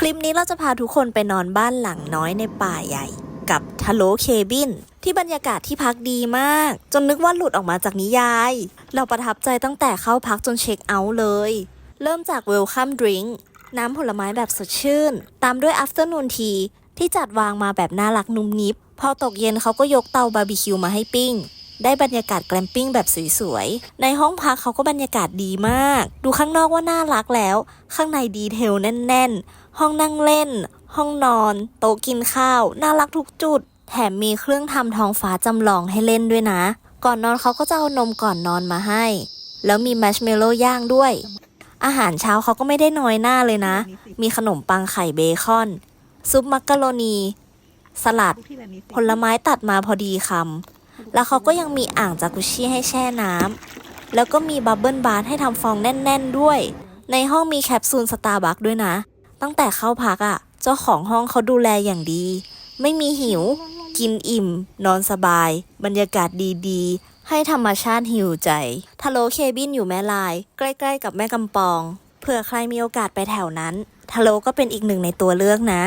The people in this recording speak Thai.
คลิปนี้เราจะพาทุกคนไปนอนบ้านหลังน้อยในป่าใหญ่ กับทะโลเคบิน ที่บรรยากาศที่พักดีมาก จนนึกว่าหลุดออกมาจากนิยาย เราประทับใจตั้งแต่เข้าพักจนเช็คเอาท์เลย เริ่มจากเวลคัมดริงก์น้ำผลไม้แบบสดชื่น ตามด้วย afternoon tea ที่จัดวางมาแบบน่ารักนุ่มนิบ พอตกเย็นเขาก็ยกเตาบาร์บีคิวมาให้ปิ้ง ได้บรรยากาศแกลมปิ้งแบบสวยๆ ในห้องพักเขาก็บรรยากาศดีมาก ดูข้างนอกว่าน่ารักแล้ว ข้างในดีเทลแน่นๆ ห้องนั่งเล่น ห้องนอน โต๊ะกินข้าว น่ารักทุกจุด แถมมีเครื่องทำท้องฟ้าจำลองให้เล่นด้วยนะ ก่อนนอนเขาก็จะเอานมก่อนนอนมาให้ แล้วมีแมชเมลโล่ย่างด้วย อาหารเช้าเขาก็ไม่ได้น้อยหน้าเลยนะ มีขนมปังไข่เบคอน ซุปมักกะโรนี สลัด ผลไม้ตัดมาพอดีคำ แล้วเขาก็ยังมีอ่างจากุชิให้แช่น้ำแล้วก็มีบับเบิลบาร์ให้ทำฟองแน่น ๆ ด้วย ในห้องมีแคปซูลสตาร์บัคด้วยนะ ตั้งแต่เข้าพักอะ่ะ เจ้าของห้องเขาดูแลอย่างดี ไม่มีหิว กินอิ่ม นอนสบาย บรรยากาศดีๆ ให้ธรรมชาติหิวใจทะโลเคบินอยู่แม่ลาย ใกล้ ๆ กับแม่กำปอง เผื่อใครมีโอกาสไปแถวนั้นทะโลก็เป็นอีกหนึ่งในตัวเลือกนะ